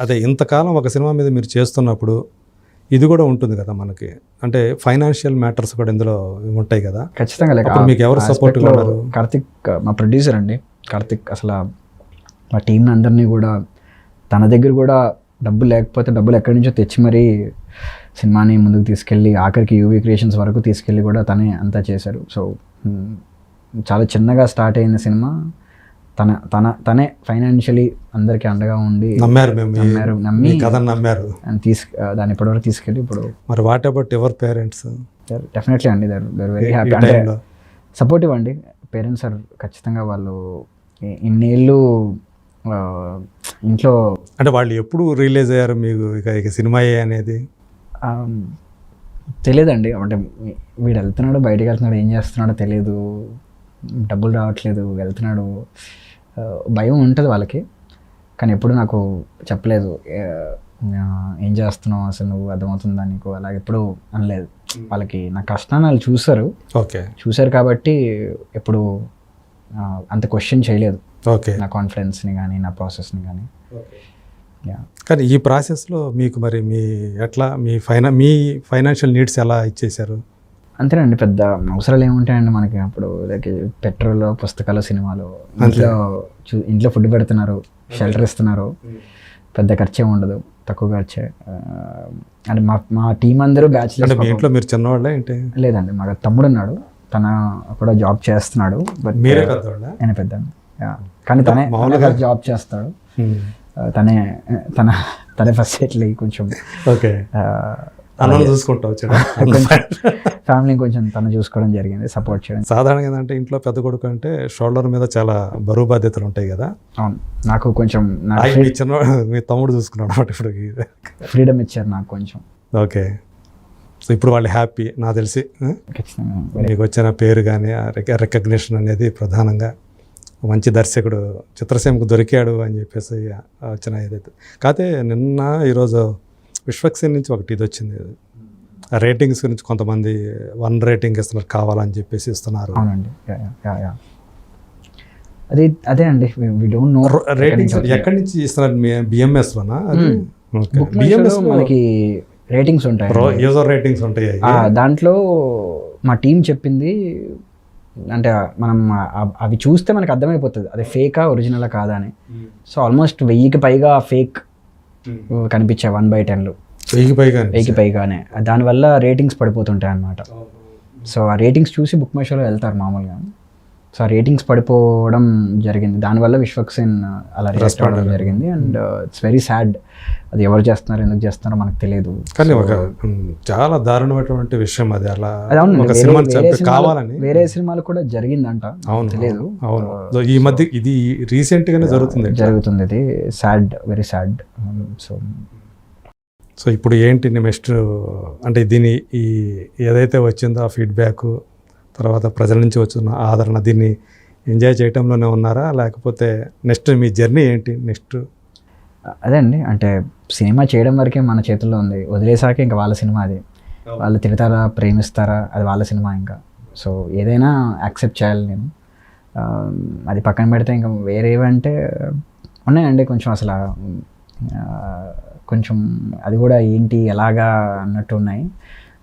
అదే ఇంతకాలం ఒక సినిమా మీద మీరు చేస్తున్నప్పుడు ఇది కూడా ఉంటుంది కదా మనకి. అంటే ఫైనాన్షియల్ మ్యాటర్స్ కూడా ఇందులో ఉంటాయి కదా. ఖచ్చితంగా లైక్ మీకు ఎవరు ఉన్నారు? కార్తిక్ మా ప్రొడ్యూసర్ అండి. కార్తిక్ అసలు మా టీం అందరినీ కూడా తన దగ్గర కూడా డబ్బులు లేకపోతే డబ్బులు ఎక్కడి నుంచో తెచ్చి మరీ సినిమాని ముందుకు తీసుకెళ్ళి ఆఖరికి యూవీ క్రియేషన్స్ వరకు తీసుకెళ్ళి కూడా తనే అంతా చేశారు. సో చాలా చిన్నగా స్టార్ట్ అయిన సినిమా. తన తన తనే ఫైనాన్షియలీ అందరికీ అండగా ఉండి నమ్మారు మేము నమ్మారు నమ్మి కథను నమ్మారు. and తీసు దాన్ని ఇప్పటివరకు తీసుకెళ్ళి ఇప్పుడు మరి what about ever parents definitely అండి దర్ దర్ వెరీ హ్యాపీ అంటే సపోర్టివ్ అండి. పేరెంట్స్ ఆర్ ఖచ్చితంగా వాళ్ళు ఇన్నేళ్ళు ఇంట్లో అంటే వాళ్ళు ఎప్పుడు రిలీజ్ అయ్యారు మీకు ఇక ఇక సినిమా అనేది? తెలియదండి. అంటే వీడు వెళ్తున్నాడు బయటికి వెళ్తున్నాడు ఏం చేస్తున్నాడో తెలియదు. డబ్బులు రావట్లేదు వెళ్తున్నాడు. భయం ఉంటుంది వాళ్ళకి. కానీ ఎప్పుడు నాకు చెప్పలేదు. ఏ, చేస్తున్నావు? అసలు నువ్వు అర్థమవుతుందా నీకు? అలాగ ఎప్పుడు అనలేదు. వాళ్ళకి నా కష్టాన్ని వాళ్ళు చూసారు ఓకే. చూశారు కాబట్టి ఎప్పుడు అంత క్వశ్చన్ చేయలేదు. ఓకే. నా కాన్ఫిడెన్స్ని కానీ నా ప్రాసెస్ని కానీ యా. కానీ ఈ ప్రాసెస్లో మీకు మరి మీ ఎట్లా మీ ఫైనా మీ ఫైనాన్షియల్ నీడ్స్ ఎలా ఇచ్చేశారు? అంతేనండి పెద్ద అవసరాలు ఏముంటాయండి మనకి? అప్పుడు లైక్ పెట్రోల్ పుస్తకాలు సినిమాలు ఇంట్లో చూ- ఇంట్లో ఫుడ్ పెడుతున్నారు షెల్టర్ ఇస్తున్నారు. పెద్ద ఖర్చే ఉండదు తక్కువ ఖర్చే. అంటే మా మా టీం అందరూ బ్యాచులర్స్ మీ ఇంట్లో మీరు చిన్నవాళ్ళే ఏంటి? లేదండి మా తమ్ముడు ఉన్నాడు తన కూడా జాబ్ చేస్తున్నాడు బట్ మీరే ఆయన పెద్ద. కానీ తనే మామూలుగా- జాబ్ చేస్తాడు. తనే తన తనే ఫస్ట్ అయ్యి కొంచెం ఓకే. అన్నం చూసుకుంటా వచ్చాడు ఫ్యామిలీని కొంచెం తను చూసుకోవడం జరిగింది సపోర్ట్ చేయడం. సాధారణంగా ఏంటంటే ఇంట్లో పెద్ద కొడుకు అంటే షోల్డర్ మీద చాలా బరువు బాధ్యతలు ఉంటాయి కదా. అవును. నాకు కొంచెం నా అవి మీ చిన్న మీ తమ్ముడు చూసుకున్నాడు అనమాట ఇప్పుడు. ఫ్రీడమ్ ఇచ్చారు నాకు కొంచెం. ఓకే. సో ఇప్పుడు వాళ్ళు హ్యాపీ నాకు తెలిసి మీకు వచ్చిన పేరు కానీ రికగ్నిషన్ అనేది ప్రధానంగా మంచి దర్శకుడు చిత్రసీమకు దొరికాడు అని చెప్పేసి వచ్చిన ఏదైతే కాకపోతే నిన్న ఈరోజు విశ్వక్సేన్ నుంచి ఒకటి ఇది వచ్చింది. రేటింగ్స్ గురించి కొంతమంది వన్ రేటింగ్ ఇస్తున్నారు కావాలని చెప్పేసి ఇస్తున్నారు. అవునండి. అది అదే అండి. నో రేటింగ్స్ ఎక్కడి నుంచి ఇస్తున్నారు? బిఎంఎస్లోనా అది బుక్ బిఎంఎస్ మనకి రేటింగ్స్ ఉంటాయి యూజర్ రేటింగ్స్ ఉంటాయి. దాంట్లో మా టీం చెప్పింది అంటే మనం అవి చూస్తే మనకు అర్థమైపోతుంది. అది ఫేకా ఒరిజినలా కాదా అని. సో ఆల్మోస్ట్ వెయ్యికి పైగా ఫేక్ కనిపించాయి వన్ బై టెన్లు వెయ్యికి పైగా వెయ్యికి పైగానే. దానివల్ల రేటింగ్స్ పడిపోతుంటాయి అన్నమాట సో ఆ రేటింగ్స్ చూసి బుక్ మై షోలో వెళ్తారు మామూలుగా. సో రేటింగ్స్ పడిపోవడం జరిగింది. దానివల్ల విశ్వక్సేన్ అలా రియాక్ట్ అవ్వడం జరిగింది. అండ్ ఇట్స్ వెరీ సాడ్ అది ఎవరు చేస్తున్నారు ఎందుకు చేస్తున్నారో మనకు తెలియదు. కానీ ఒక ఉమ్, చాలా దారుణమైనటువంటి విషయం అది. అలా ఒక సినిమాలు- కావాలని. వేరే సినిమాలు కూడా జరిగిందంట. అవును తెలియదు. అవును సో ఈ మధ్య ఇది రీసెంట్ గానే జరుగుతుంది జరుగుతుంది. ఇది sad very sad so so ఇప్పుడు ఏంటి నెక్స్ట్ అంటే దీని ఈ ఏదైతే వచ్చిందో ఆ ఫీడ్బ్యాక్ తర్వాత ప్రజల నుంచి వచ్చిన ఆదరణ దీన్ని ఎంజాయ్ చేయటంలోనే ఉన్నారా? లేకపోతే నెక్స్ట్ మీ జర్నీ ఏంటి? నెక్స్ట్ అదే అండి. అంటే సినిమా చేయడం వరకే మన చేతుల్లో ఉంది. వదిలేసాక ఇంకా వాళ్ళ సినిమా అది. వాళ్ళు తిడతారా ప్రేమిస్తారా? అది వాళ్ళ సినిమా ఇంకా. సో ఏదైనా యాక్సెప్ట్ చేయాలి నేను. అది పక్కన పెడితే ఇంకా వేరేవంటే ఉన్నాయండి. కొంచెం అసలు కొంచెం అది కూడా ఏంటి ఎలాగా అన్నట్టు ఉన్నాయి.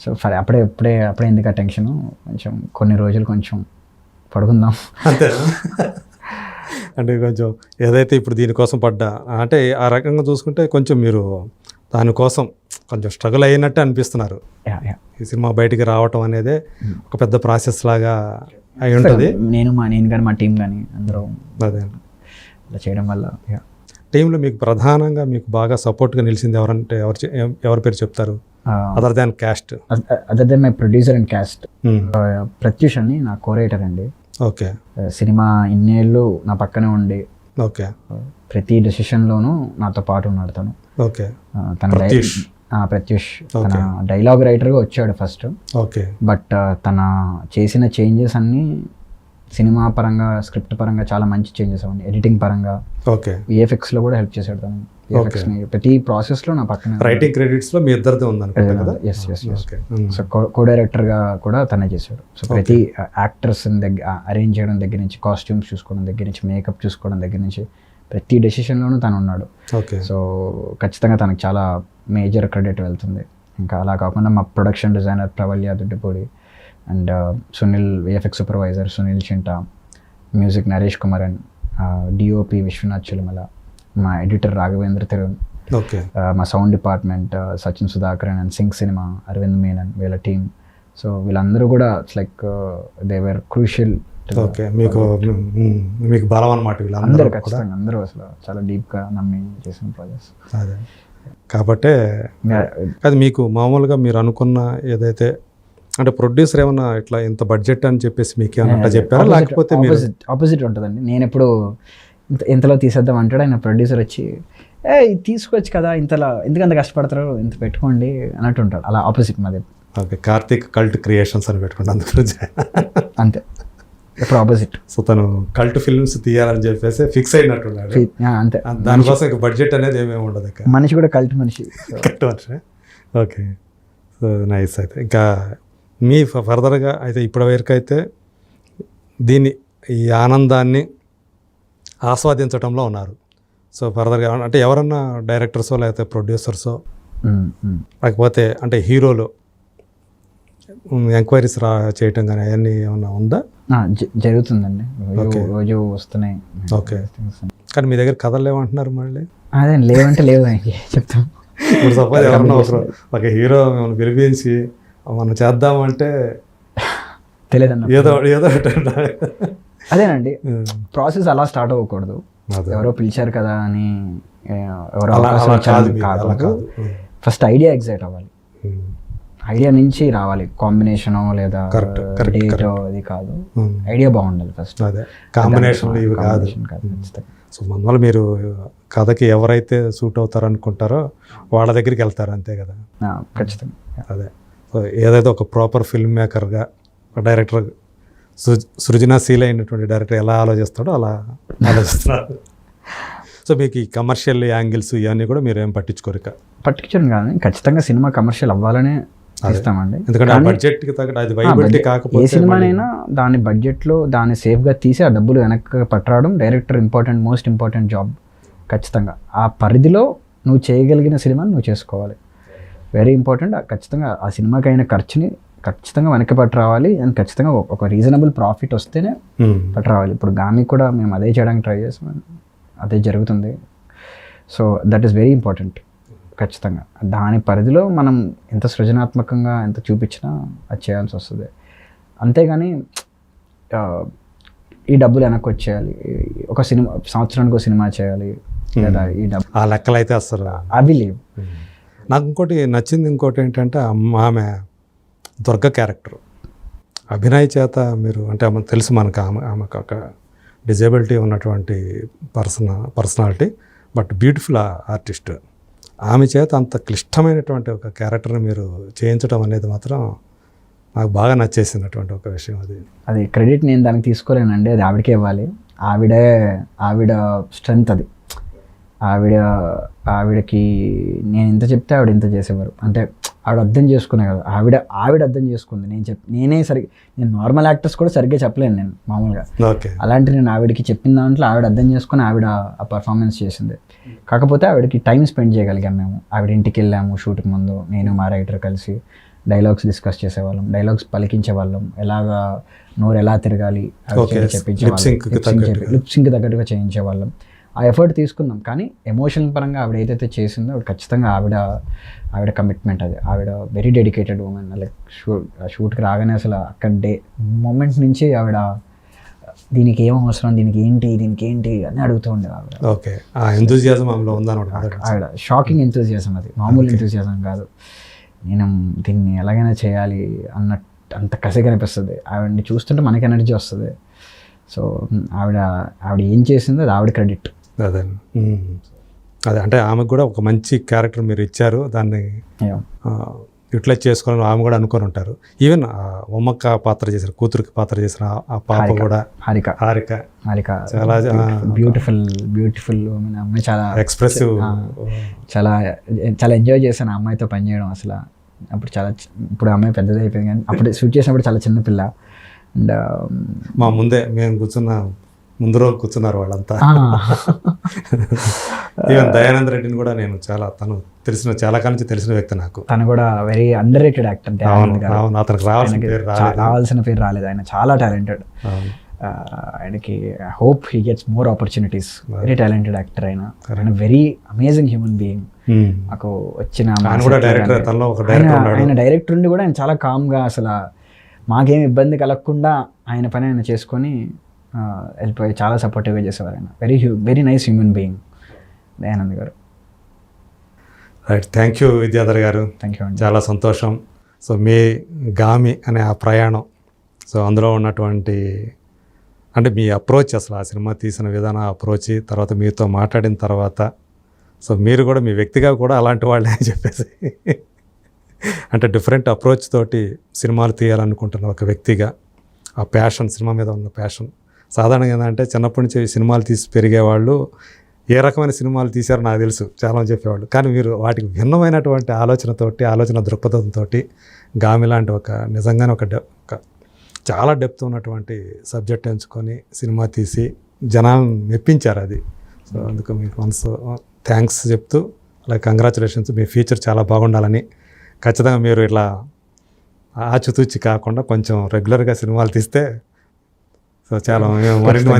సో ఫర్ అప్పుడే ఇప్పుడే అప్పుడే ఎందుకు ఆ టెన్షను? కొంచెం కొన్ని రోజులు కొంచెం పడుకుందాం. అంతే. అంటే కొంచెం ఏదైతే ఇప్పుడు దీనికోసం పడ్డా అంటే ఆ రకంగా చూసుకుంటే కొంచెం మీరు దానికోసం కొంచెం స్ట్రగుల్ అయినట్టు అనిపిస్తున్నారు. Yeah yeah. ఈ సినిమా బయటికి రావటం అనేది ఒక పెద్ద ప్రాసెస్ లాగా అయి ఉంటుంది. నేను మా నేను కానీ మా టీం కానీ అందరూ అదే. ఇలా చేయడం వల్ల యా. టీంలో మీకు ప్రధానంగా మీకు బాగా సపోర్ట్గా నిలిచింది ఎవరంటే ఎవరు ఎవరి పేరు చెప్తారు? Other than cast other then my producer and cast Pratyush అని నా కోరేటర్ అండి. ఓకే సినిమా ఇన్నేళ్ళు నా పక్కనే ఉండి ఓకే ప్రతి డెసిషన్లోనూ నాతో పాటు ఉన్నాడు తను. ఓకే తన ప్రత్యూష్. తన డైలాగ్ రైటర్గా వచ్చాడు ఫస్ట్ ఓకే బట్ తన చేసిన చేంజెస్ అన్నీ సినిమా పరంగా స్క్రిప్ట్ పరంగా చాలా మంచి చేంజెస్ అవ్వండి. ఎడిటింగ్ పరంగా. ఓకే. విఎఫ్ఎక్స్లో కూడా హెల్ప్ చేశాడు తను. ప్రతి ప్రాసెస్లో నా పక్కన రైటింగ్ క్రెడిట్స్లో మీ ఇద్దరిది ఉందనుకుంటా కదా? Yes yes yes okay. So కో డైరెక్టర్గా కూడా తనే చేశాడు. సో ప్రతి యాక్టర్స్ దగ్గర అరేంజ్ చేయడం దగ్గర నుంచి కాస్ట్యూమ్స్ చూసుకోవడం దగ్గర నుంచి మేకప్ చూసుకోవడం దగ్గర నుంచి ప్రతి డెసిషన్లోనూ తను ఉన్నాడు. ఓకే. సో ఖచ్చితంగా తనకు చాలా మేజర్ క్రెడిట్ వెళ్తుంది. ఇంకా అలా కాకుండా మా production designer Pravalya Duddipudi and Sunil VFX supervisor Sunil Chinta music Naresh Kumaran DOP Viswanath Chilumala మా ఎడిటర్ రాఘవేంద్ర తిరుణ్ ఓకే. ఆ, మా sound department Sachin Sudhakaran and sync cinema Aravind Menon వీళ్ళ టీం సో వీళ్ళందరూ కూడా it's like they were crucial okay. మీకు మీకు బలం అన్నమాట అందరూ వీళ్ళందరూ ఖచ్చితంగా అందరూ అసలు చాలా డీప్గా నమ్మి చేసిన ప్రాజెక్ట్స్ అదే. కాబట్టే అది మీకు మామూలుగా మీరు అనుకున్న ఏదైతే అంటే ప్రొడ్యూసర్ ఏమన్నా ఇట్లా ఇంత బడ్జెట్ అని చెప్పేసి మీకు ఏమన్నా చెప్పారా? లేకపోతే మీరు ఆపోజిట్ ఉంటుందండి. నేను ఎప్పుడు ఇంత ఇంతలో తీసేద్దాం అంటాడు. ఆయన ప్రొడ్యూసర్ వచ్చి ఏ తీసుకోవచ్చు కదా ఇంతలా ఎందుకంత కష్టపడతారు? ఇంత పెట్టుకోండి అన్నట్టు ఉంటాడు. అలా ఆపోజిట్ మాది. ఓకే కార్తీక్ కల్ట్ క్రియేషన్స్ అని పెట్టుకుంటే అందు గురించి అంతే. ఎప్పుడు ఆపోజిట్ సో తను కల్ట్ ఫిల్మ్స్ తీయాలని చెప్పేసి ఫిక్స్ అయినట్టున్నాడు. అంతే. దానికోసం ఇక బడ్జెట్ అనేది ఏమేమి ఉండదు మనిషి కూడా కల్ట్ మనిషి. Correct Varsha okay. So nice అయితే. ఇంకా మీ ఫర్దర్గా అయితే ఇప్పటి వరకు అయితే దీన్ని ఈ ఆనందాన్ని ఆస్వాదించడంలో ఉన్నారు. సో ఫర్దర్గా అంటే ఎవరన్నా డైరెక్టర్సో లేకపోతే ప్రొడ్యూసర్సో. లేకపోతే అంటే హీరోలు ఎంక్వైరీస్ రా చేయటం కానీ అవన్నీ ఏమన్నా ఉందా? జరుగుతుందండి. రోజు వస్తున్నాయి. Okay. కానీ మీ దగ్గర కథలు ఏమంటున్నారు మళ్ళీ? అదే లేవంటే లేవు చెప్తాం. ఇప్పుడు సపోజ్ ఎవరన్నా ఒక హీరో మిమ్మల్ని పిలిపించి మనం చేద్దామంటే తెలియదన్న ఏదో. అదేనండి. ప్రాసెస్ అలా స్టార్ట్ అవ్వకూడదు. ఎవరో పిలిచారు కదా అని ఎవరో కాదు. ఫస్ట్ ఐడియా ఎగ్జైట్ అవ్వాలి. ఐడియా నుంచి రావాలి. కాంబినేషన్ లేదా డేట్. అది కాదు. ఐడియా బాగుండాలి ఫస్ట్ కాంబినేషన్ ఇవి కాదు. సో మనవల్ల మీరు కథకి ఎవరైతే సూట్ అవుతారు అనుకుంటారో వాళ్ళ దగ్గరికి వెళ్తారు అంతే కదా? ఖచ్చితంగా. అదే. ఏదైతే ఒక ప్రాపర్ ఫిల్మ్ మేకర్గా డైరెక్టర్ సృజనాశీల అయినటువంటి డైరెక్టర్ ఎలా ఆలోచిస్తాడో అలా ఆలోచిస్తున్నారు సో మీకు ఈ కమర్షియల్ యాంగిల్స్ ఇవన్నీ కూడా మీరు ఏం పట్టించుకోరు ఇక? పర్టికులర్ కాదు ఖచ్చితంగా సినిమా కమర్షియల్ అవ్వాలనే ఇస్తామండి. ఎందుకంటే కానీ- అది వైబిలిటీ budget- ఏ కాకపోతే సినిమానైనా దాని బడ్జెట్లో దాన్ని సేఫ్గా తీసి ఆ డబ్బులు వెనక్కి పట్టడం director important most important job ఖచ్చితంగా. ఆ పరిధిలో నువ్వు చేయగలిగిన సినిమాని నువ్వు చేసుకోవాలి. వెరీ ఇంపార్టెంట్ ఖచ్చితంగా ఆ సినిమాకి అయిన ఖర్చుని ఖచ్చితంగా వెనక్కి పట్టు రావాలి అండ్ ఖచ్చితంగా ఒక- రీజనబుల్ ప్రాఫిట్ వస్తేనే ఉమ్. పట్టు రావాలి ఇప్పుడు గామి కూడా మేము అదే చేయడానికి ట్రై చేసాం. అదే జరుగుతుంది. So that is very important ఖచ్చితంగా. దాని పరిధిలో మనం ఎంత సృజనాత్మకంగా ఎంత చూపించినా అది చేయాల్సి వస్తుంది. అంతేగాని ఈ డబ్బులు వెనక్కి వచ్చేయాలి. ఒక సినిమా సంవత్సరానికి ఒక సినిమా చేయాలి. లేదా ఈ డబ్బు ఆ లెక్కలు అయితే అసలు అవి లేవు. నాకు ఇంకోటి నచ్చింది ఇంకోటి ఏంటంటే ఆమె దుర్గ క్యారెక్టర్. అభినయ్ చేత మీరు అంటే ఆమె తెలుసు మనకు ఆమె ఆమెకు ఒక డిజేబిలిటీ ఉన్నటువంటి person personality but beautiful artist. ఆమె చేత అంత క్లిష్టమైనటువంటి ఒక క్యారెక్టర్ని మీరు చేయించడం అనేది మాత్రం నాకు బాగా నచ్చేసినటువంటి ఒక విషయం అది. అది క్రెడిట్ నేను దానికి తీసుకోలేనండి అది ఆవిడకే ఇవ్వాలి. ఆవిడే ఆవిడ స్ట్రెంగ్త్ అది. ఆవిడ ఆవిడకి నేను ఇంత చెప్తే ఆవిడ ఇంత చేసేవారు. అంటే ఆవిడ అర్థం చేసుకునే కదా ఆవిడ ఆవిడ అర్థం చేసుకుంది. నేను చెప్ నేనే సరిగ్గా నేను నార్మల్ యాక్టర్స్ కూడా సరిగ్గా చెప్పలేను నేను మామూలుగా. అలాంటి నేను ఆవిడకి చెప్పిన దాంట్లో ఆవిడ అర్థం చేసుకుని ఆవిడ ఆ పర్ఫార్మెన్స్ చేసింది. కాకపోతే ఆవిడకి టైం స్పెండ్ చేయగలిగాం మేము. ఆవిడ ఇంటికి వెళ్ళాము షూట్కి ముందు. నేను మా రైటర్ కలిసి డైలాగ్స్ డిస్కస్ చేసేవాళ్ళం. డైలాగ్స్ పలికించేవాళ్ళం. ఎలాగా నోరు ఎలా తిరగాలి Okay. Lip sync కి తగ్గట్టుగా. లిప్ సింక్ తగ్గట్టుగా చేయించేవాళ్ళం. ఆ ఎఫర్ట్ తీసుకున్నాం కానీ ఎమోషనల్ పరంగా ఆవిడ ఏదైతే చేసిందో ఆవిడ ఖచ్చితంగా ఆవిడ ఆవిడ కమిట్మెంట్ అది. ఆవిడ very dedicated women like shoot షూట్కి రాగానే అసలు అక్కడ డే మూమెంట్ నుంచి ఆవిడ దీనికి ఏం అవసరం దీనికి ఏంటి దీనికి ఏంటి అని అడుగుతూ ఉండేది ఆవిడ. ఓకే. ఆ ఎంతూజియాజం ఆమెలో ఆవిడ షాకింగ్ ఎంతూజియాసం అది. మామూలు ఎంతూజియాసం కాదు. నేను దీన్ని ఎలాగైనా చేయాలి అన్న అంత కసి కనిపిస్తుంది ఆవిడని చూస్తుంటే మనకి ఎనర్జీ వస్తుంది. సో ఆవిడ ఆవిడ ఏం చేసిందో అది ఆవిడ క్రెడిట్ అదే. అదే అంటే ఆమెకు కూడా ఒక మంచి క్యారెక్టర్ మీరు ఇచ్చారు దాన్ని యూటిలైజ్ చేసుకోవాలని ఆమె కూడా అనుకొని ఉంటారు. ఈవెన్ ఉమ్మక్క పాత్ర చేసిన కూతురికి పాత్ర చేసిన ఆ- పాప. కూడా హారిక. హారిక. హారిక. చాలా బ్యూటిఫుల్ బ్యూటిఫుల్ అమ్మాయి చాలా ఎక్స్ప్రెసివ్ చాలా చాలా ఎంజాయ్ చేశాను ఆ అమ్మాయితో పనిచేయడం అసలు. అప్పుడు చాలా ఇప్పుడు అమ్మాయి పెద్దది అయిపోయింది కానీ అప్పుడు షూట్ చేసినప్పుడు చాలా చిన్న పిల్ల. అండ్ మా ముందే మేము కూర్చున్న ముందు రోజు కూర్చున్నారు వాళ్ళంతా. ఈవెన్ దయానంద్ రెడ్డిని కూడా నేను చాలా తను తెలిసిన చాలా కాలం నుంచి తెలిసిన వ్యక్తి నాకు. తను కూడా వెరీ అండర్ రేటెడ్ యాక్టర్ అవును అవును అతనికి రావాల్సిన పేరు రావాల్సిన పేరు రాలేదు. ఆయన చాలా టాలెంటెడ్. ఆయనకి hope he gets more. Opportunities very talented actor ఆయన ఆయన వెరీ అమేజింగ్ హ్యూమన్ బీయింగ్. నాకు వచ్చిన ఆయన డైరెక్టర్ ఉండి కూడా ఆయన చాలా కామ్గా అసలు మాకేం ఇబ్బంది కలగకుండా ఆయన పని ఆయన చేసుకొని వెళ్ళిపోయి చాలా సపోర్టివ్గా చేసేవారు ఆయన. Very hue very nice human being Dayanand garu. Right thank you Vidyadhar గారు. థ్యాంక్ యూ చాలా సంతోషం. సో మీ గామి అనే ఆ ప్రయాణం సో అందులో ఉన్నటువంటి అంటే మీ అప్రోచ్ అసలు ఆ సినిమా తీసిన విధానం అప్రోచ్ తర్వాత మీతో మాట్లాడిన తర్వాత సో మీరు కూడా మీ వ్యక్తిగా కూడా అలాంటి వాళ్ళే అని చెప్పేసి అంటే డిఫరెంట్ అప్రోచ్ తోటి సినిమాలు తీయాలనుకుంటున్న ఒక వ్యక్తిగా ఆ ప్యాషన్ సినిమా మీద ఉన్న ప్యాషన్ సాధారణంగా ఏంటంటే చిన్నప్పటి నుంచి సినిమాలు తీసి పెరిగేవాళ్ళు ఏ రకమైన సినిమాలు తీశారో నాకు తెలుసు చాలామంది చెప్పేవాళ్ళు. కానీ మీరు వాటికి భిన్నమైనటువంటి ఆలోచనతోటి ఆలోచన దృక్పథంతో గామి లాంటి ఒక నిజంగానే ఒక డె- ఒక చాలా డెప్త్ ఉన్నటువంటి సబ్జెక్ట్ ఎంచుకొని సినిమా తీసి జనాలను మెప్పించారు అది. సో అందుకు మీకు మనసు థ్యాంక్స్ చెప్తూ అలాగే కంగ్రాచులేషన్స్ మీ ఫ్యూచర్ చాలా బాగుండాలని ఖచ్చితంగా మీరు ఇట్లా ఆచితూచి కాకుండా కొంచెం రెగ్యులర్గా సినిమాలు తీస్తే సో చాలా మరిన్ని